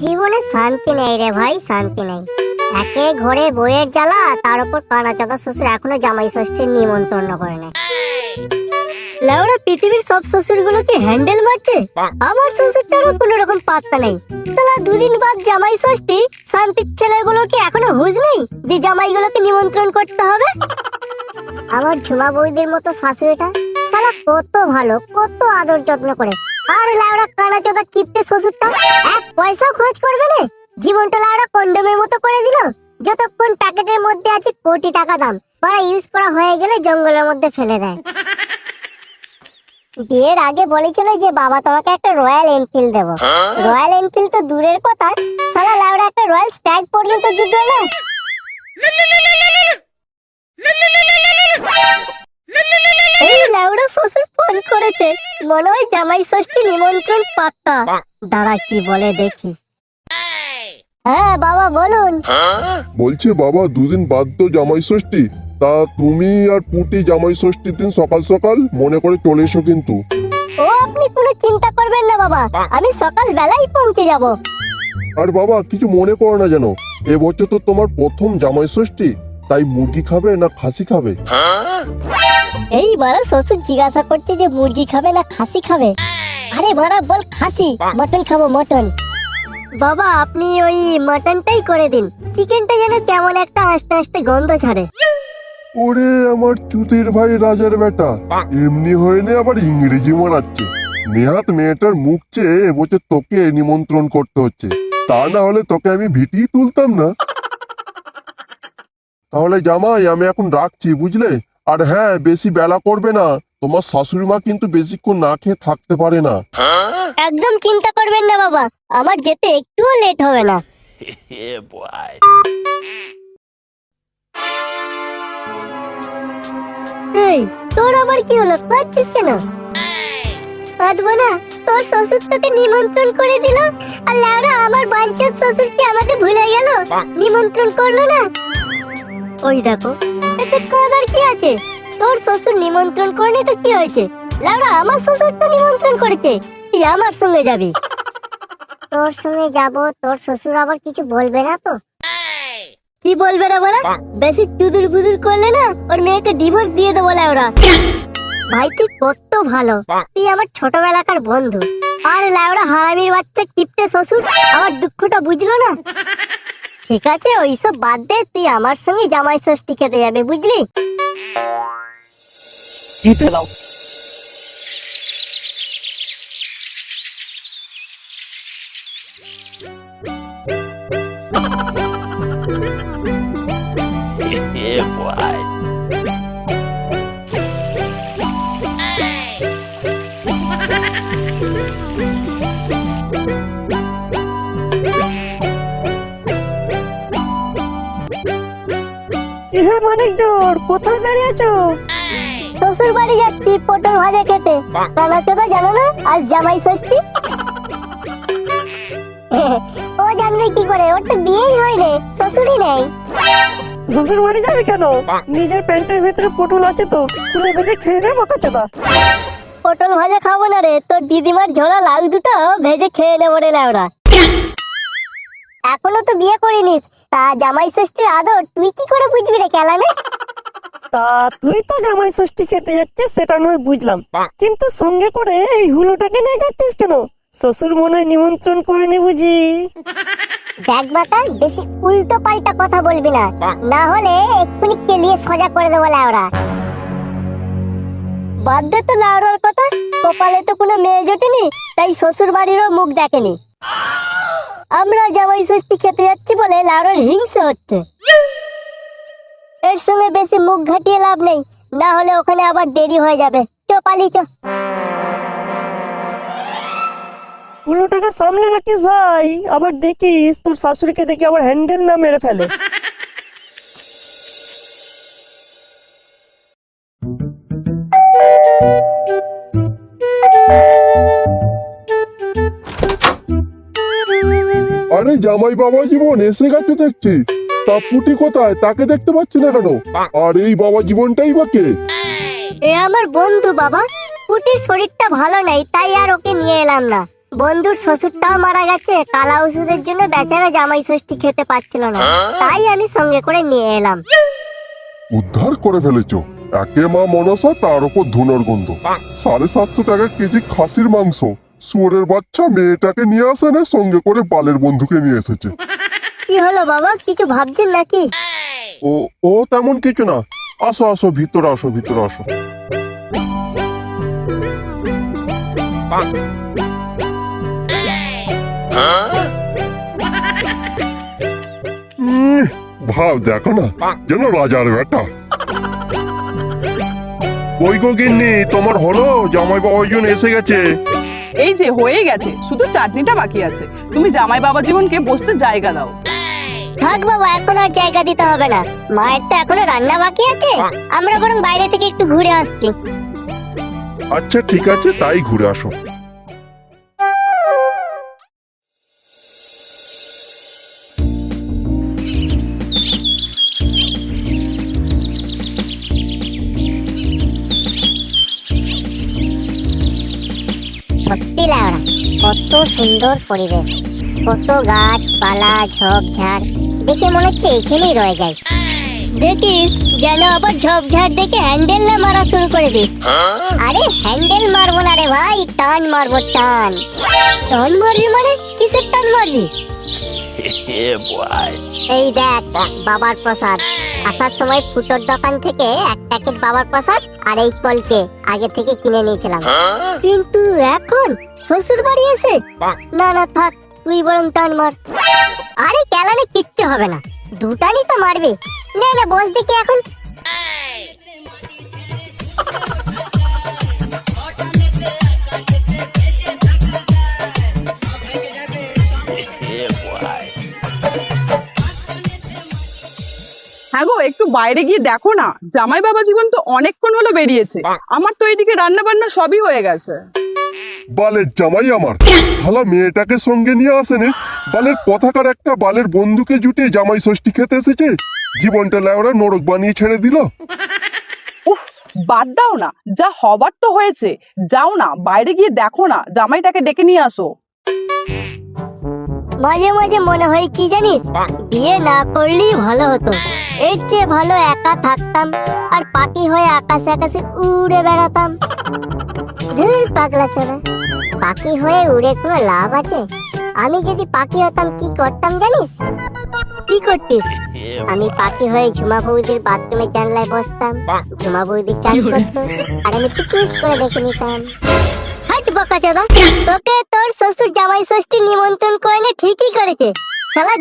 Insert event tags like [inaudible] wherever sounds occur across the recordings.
জীবনে শান্তি নেই রে ভাই শান্তি নেই। একে ঘরে বইয়ের জ্বালা তার উপর কানা চাদা শ্বশুর এখনও জামাই ষষ্ঠীর নিমন্ত্রণ করে নেয় পৃথিবীর সব শ্বশুর গুলোকে হ্যান্ডেল মারছে? আমার শ্বশুরটারও কোনো রকম পাত্তা নেই। সালা দুদিন বাদ জামাই ষষ্ঠী শান্তির ছেলেগুলোকে এখনও হুঁশ নেই যে জামাইগুলোকে নিমন্ত্রণ করতে হবে? আমার ঝুমা বৌদির মতো শাশুড়িটা সালা কত ভালো কত আদর যত্ন করে। আর লাউড়া কানা চোদা কিপটে শ্বশুরটা এক পয়সাও খরচ করবে না। জীবনটা লাউড়া কন্ডমের মতো করে দিল যতক্ষণ প্যাকেটের মধ্যে আছে কোটি টাকা দাম। পরে ইউজ করা হয়ে গেলে জঙ্গলের মধ্যে ফেলে দেয়। বিয়ের আগে বলেছিল যে বাবা তোমাকে একটা রয়্যাল এনফিল্ড দেবো। রয়্যাল এনফিল্ড তো দূরের কথা। সালা লাউড়া একটা রয়্যাল স্ট্যাগ পর্যন্ত যুদ্ধ না এই লাউড়া শ্বশুর ফোন করেছে। মনে হয় জামাই ষষ্ঠী নিমন্ত্রণ পাক্কা দাঁড়া কি বলে দেখি। হ্যাঁ বাবা বলুন। বলছে বাবা দুদিন বাদ তো জামাই ষষ্ঠী। তা তুমি আর পুটি জামাই ষষ্ঠীর দিন সকাল সকাল মনে করে চলে এসো কিন্তু। ও আপনি কোনো চিন্তা করবেন না বাবা। আমি সকাল বেলায় পৌঁছে যাব। আর বাবা কিছু মনে করো না যেন। এবছর তো তোমার প্রথম জামাই ষষ্ঠী। তাই মুরগি খাবে না খাসি খাবে? এই বাড়া শ্বশুর জিজ্ঞাসা করছে যে মুরগি খাবে না খাসি খাবে? আরে বাড়া, বল খাসি। মটন খাব, মটন। বাবা, আপনি ওই মটনটাই করে দিন। চিকেনটা যেন কেমন একটা আস্তে আস্তে গন্ধ ছাড়ে। ওরে, আমার চুতির ভাই রাজার বেটা। এমনি হয়ে হয়নি আবার ইংরেজি মারাচ্ছে। নেহাত মেয়েটার মুখ চেয়ে এবছর তোকে নিমন্ত্রণ করতে হচ্ছে। তা না হলে তোকে আমি ভিটি তুলতাম না। তাহলে জামাই, আমি এখন রাখছি, বুঝলে? আর হ্যাঁ বেশি বেলা করবে না। তোমার শাশুড়ি মা কিন্তু বেশিক্ষণ না খেয়ে থাকতে পারে না। একদম চিন্তা করবেন না বাবা আমার যেতে একটুও লেট হবে না। [laughs] এই তোর আবার কি হলো? পাচ্ছিস কেন? পারব না তোর শ্বশুর তোকে নিমন্ত্রণ করে দিল আর লাউরা আমার বাঞ্চার শ্বশুর কি আমাকে ভুলে গেল। নিমন্ত্রণ করল না। ওই দেখো তোর শ্বশুর নিমন্ত্রণ তো কি হয়েছে? লাউরা, আমার শ্বশুর তো নিমন্ত্রণ করেছে। তুই আমার সঙ্গে যাবি। তোর সঙ্গে তোর শ্বশুর আবার কিছু বলবে না তো? কি বলবে না বেশি বুদুর করলে না, ওর মেয়েকে ডিভোর্স দিয়ে দেবো ভাই, তুই কত ভালো। তুই আমার ছোটবেলাকার বন্ধু। আর লাউড়া হারামির বাচ্চা কিপটে শ্বশুর, আমার দুঃখটা বুঝলো না? ঠিক আছে ওইসব বাদ দে তুই আমার সঙ্গে জামাই ষষ্ঠী খেতে যাবে বুঝলি জিতে দাও [laughs] yeah, boy. কিসের মানিক জোর কোথায় দাঁড়িয়েছো? শ্বশুর বাড়ি যাচ্ছি পটল ভাজা খেতে। চোদা জানো না? আজ জামাই ষষ্ঠী। ও জানবে কি করে? ওর তো বিয়েই হয়নি শ্বশুরই নেই। শ্বশুর বাড়ি যাবে কেন? নিজের প্যান্টের ভেতরে পটল আছে তো খুলে ভেজে খেয়ে নে পটল ভাজা খাব না রে। তোর দিদিমার ঝোলা লাউ দুটো ভেজে খেয়ে নেব রে লাউরা এখনও তো বিয়ে করিনিস। তা জামাই ষষ্ঠীর আদর তুই কি করে বুঝবি রে কেলানে? তা তুই তো জামাই ষষ্ঠী খেতে যাচ্ছিস সেটা নয় বুঝলাম। কিন্তু সঙ্গে করে এই হুলোটাকে নিয়ে যাচ্ছিস কেন? শ্বশুর মনে হয় নিমন্ত্রণ করেনি বুঝি। দেখ বাতা বেশি উল্টো পাল্টা কথা বলবি না। না হলে এক্ষুনি কেলিয়ে সজা করে দেবো লাউরা বাদ দে তো লাউরার কথা কপালে তো কোনো মেয়ে জোটেনি তাই শ্বশুর বাড়িরও মুখ দেখেনি। আমরা জামাই ষষ্ঠী খেতে যাচ্ছি বলে লাউরার হিংসে হচ্ছে। এর সঙ্গে বেশি মুখ ঘাটিয়ে লাভ নেই, না হলে ওখানে আবার দেরি হয়ে যাবে। চো পালি চো। টাকা সামলে রাখিস ভাই, আবার দেখিস তোর শাশুড়িকে দেখে আবার হ্যান্ডেল না মেরে ফেলে। আরে জামাই বাবা জীবন এসে গেছে দেখছি। তা পুটি কোথায়? তাকে দেখতে পাচ্ছি না কেন? আর এই বাবা জীবনটাই বা কে? এ আমার বন্ধু বাবা। পুটির শরীরটা ভালো নেই তাই আর ওকে নিয়ে এলাম না। বন্ধুর শ্বশুরটাও মারা গেছে কালা ওষুধের জন্য বেচারা জামাই ষষ্ঠী খেতে পাচ্ছিল না। তাই আমি সঙ্গে করে নিয়ে এলাম। উদ্ধার করে ফেলেছো। একে মা মনসা তার উপর ধুনোর গন্ধ। সাড়ে সাতশো টাকা কেজি খাসির মাংস। শুয়োরের বাচ্চা মেয়েটাকে নিয়ে আসে না সঙ্গে করে বালের বন্ধুকে নিয়ে এসেছে। কি হলো বাবা? কিছু ভাবছেন নাকি? ও ও তেমন কিছু না। আসো আসো ভিতরে আসো ভিতরে আসো। ভাব দেখো না যেন রাজার বেটা। কই গো গিন্নি তোমার হলো? জামাই বাবাজন এসে গেছে। এই যে হয়ে গেছে শুধু চাটনিটা বাকি আছে। তুমি জামাই বাবা জীবনকে বসতে জায়গা দাও। থাক বাবা এখন আর জায়গা দিতে হবে না। মায়ের তো এখনও রান্না বাকি আছে। আমরা বরং বাইরে থেকে একটু ঘুরে আসছি। আচ্ছা ঠিক আছে তাই ঘুরে আসো। সত্যি লাউড়া কত সুন্দর পরিবেশ। কত গাছপালা ঝোপঝাড়। দেখে মনে হচ্ছে এখানেই রয়ে যায় দেখিস যেন আবার ঝোপঝাড় দেখে হ্যান্ডেল না মারা শুরু করে দিস। আরে হ্যান্ডেল মারবো না রে ভাই, টান মারবো, টান। টান মারবি মানে কিসের টান মারবি. এই দেখ বাবার প্রসাদ। আসার সময় ফুটোর দোকান থেকে এক প্যাকেট বাবার প্রসাদ আর এই কলকে আগে থেকে কিনে নিয়েছিলাম। কিন্তু এখন শ্বশুর বাড়ি এসে না না, থাক, তুই বরং টান মার। আরে কেলানে কিচ্ছু হবে না দুটানি তো মারবি। না না, বস দেখি এখন। হ্যাঁ গো একটু বাইরে গিয়ে দেখো না। জামাই বাবা জীবন তো অনেকক্ষণ হলো বেরিয়েছে। আমার তো এইদিকে রান্না বান্না সবই হয়ে গেছে। বালের জামাই আমার। শালা মেয়েটাকে সঙ্গে নিয়ে আসেনে বালের কথাকার একটা বালের বন্ধুকে জুটে জামাই ষষ্ঠী খেতে এসেছে। জীবনটা লেওরা নরক বানিয়ে ছেড়ে দিল। উফ বাদ দাও না। যা হবার তো হয়েছে। যাও না বাইরে গিয়ে দেখো না। জামাইটাকে ডেকে নিয়ে আসো। মাঝে মাঝে মনে হয় কি জানিস? বিয়ে না করলেই ভালো হতো। এর চেয়ে ভালো একা থাকতাম আর পাখি হয়ে আকাশে আকাশে উড়ে বেড়াতাম। ধুর পাগলা চলে পাখি হয়ে উড়ে কোনো লাভ আছে? আমি যদি পাখি হতাম কি করতাম জানিস? কি করতিস? আমি পাখি হয়ে ঝুমা বৌদির বাথরুমের জানলায় বসতাম। ঝুমা বৌদি চান করতো। আর আমি টুকুস করে দেখে নিতাম। তোকে তোর শ্বশুর জামাই ষষ্ঠী নিমন্ত্রণ করে ঠিকই করেছে।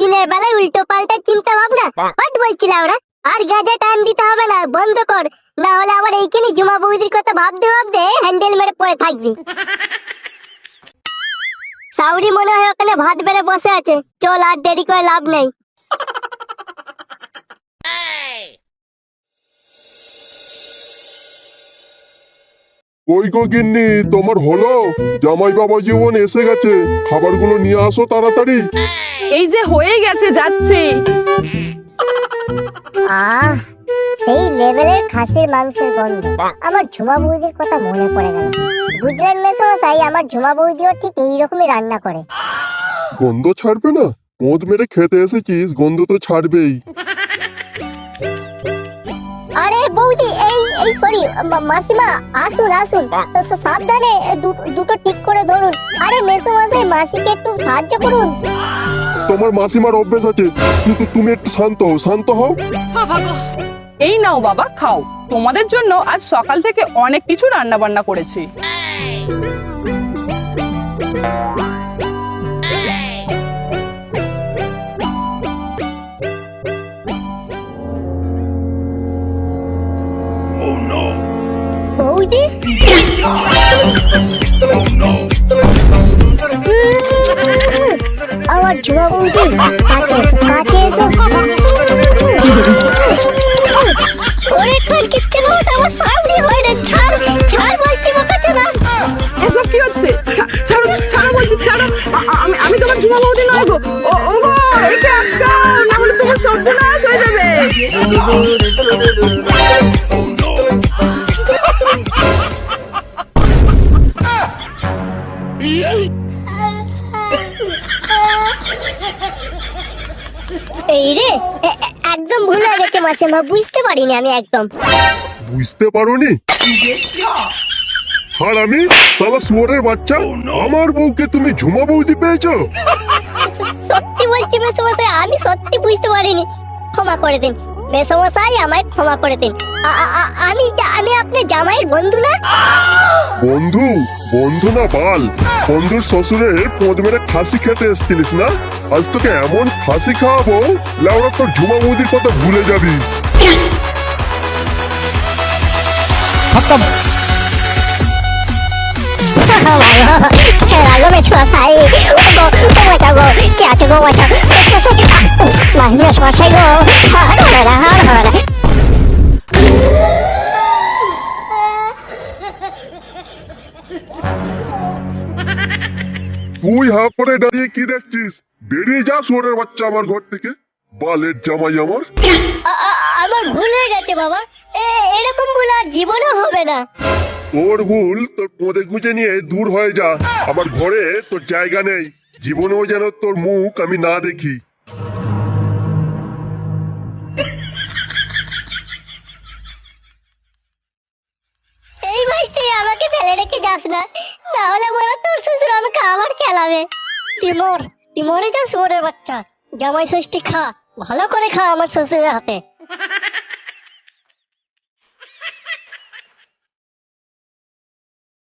দিনের বেলায় উল্টো পাল্টা চিন্তা ভাবনা হাট বলছিলাম ওরা, আর গাজা টান দিতে হবে না, বন্ধ কর। না হলে আবার এইখানে ঝুমা বৌদির কথা ভাবতে ভাবতে হ্যান্ডেল মেরে পড়ে থাকবি। সাউরি মনে হয় ওখানে ভাত বেড়ে বসে আছে, চল আর দেরি করে লাভ নেই। ওই গো গিন্নি তোমার হলো? জামাই বাবা জীবন এসে গেছে। খাবারগুলো নিয়ে আসো তাড়াতাড়ি। এই যে হয়ে গেছে যাচ্ছে। আহ সেই লেভেলের খাসির মাংসের গন্ধ। আমার ঝুমা বৌদির কথা মনে পড়ে গেল। বুঝলেন মেসমশাই আমার ঝুমা বৌদিও ঠিক এইরকমই রান্না করে। গন্ধ ছাড়বে না? পোঁদ মেরে খেতে এসেছিস গন্ধ তো ছাড়বেই। বৌদি এই এই সরি মাসিমা আসুন আসুন। সাবধানে দুটো ঠিক করে ধরুন। আরে মেসমশাই মাসিকে একটু সাহায্য করুন। তোমার মাসিমার অভ্যেস আছে কিন্তু তুমি একটু শান্ত হও শান্ত হও। এই নাও বাবা খাও। তোমাদের জন্য আজ সকাল থেকে অনেক কিছু রান্না বান্না করেছি আমার ঝুমা বৌদি কাছে এসো কাছে এসো ওরে খান, কিচ্ছে না আমার সামনে হয় না। ছাড় ছাড় বলছি বাবা চোদা। এসব কি হচ্ছে? ছাড়ো ছাড়ো বলছি, ছাড়ো। আমি আমি তোমার ঝুমা বৌদি নয় গো। ও ও গো একে আটকাও না হলে তোমার সর্বনাশ হয়ে যাবে। মাসিমা বুঝতে পারিনি আমি একদম। বুঝতে পারোনি? আর আমি? সালা সুয়ারের বাচ্চা? আমার বউকে তুমি ঝুমা বৌদি পেয়েছ? সত্যি বলছি মেসমশাই আমি সত্যি বুঝতে পারিনি। ক্ষমা করে দিন। মেসমশাই আমায় ক্ষমা করে দিন। আমি আমি আপনার জামাইয়ের বন্ধু না? বন্ধু? বন্ধু না বাল। বন্ধুর শ্বশুরে পদ মেরে খাসি খেতে এসছিলিস না? আজ তোকে এমন খাসি খাওয়াবো লাউরা তোর ঝুমা মুদির কথা ভুলে যাবি। তুই হা করে দাঁড়িয়ে কি দেখছিস? বেরিয়ে যা শুয়ারের বাচ্চা আমার ঘর থেকে। বালের জামাই আমার। আমার ভুল হয়ে গেছে বাবা। এরকম ভুল আর জীবনেও হবে না। তোর ভুল তোর পদে গুঁজে নিয়ে দূর হয়ে যা। আমার ঘরে তোর জায়গা নেই। জীবনেও যেন তোর মুখ আমি না দেখি। এই ভাই তুই আমাকে ফেলে রেখে যাস না। তাহলে তোর শ্বশুর আমাকে আবার খেলাবে। টিমোর টিমোরে যা শুয়োরের বাচ্চা। জামাই ষষ্ঠী খা। ভালো করে খা আমার শ্বশুরের হাতে।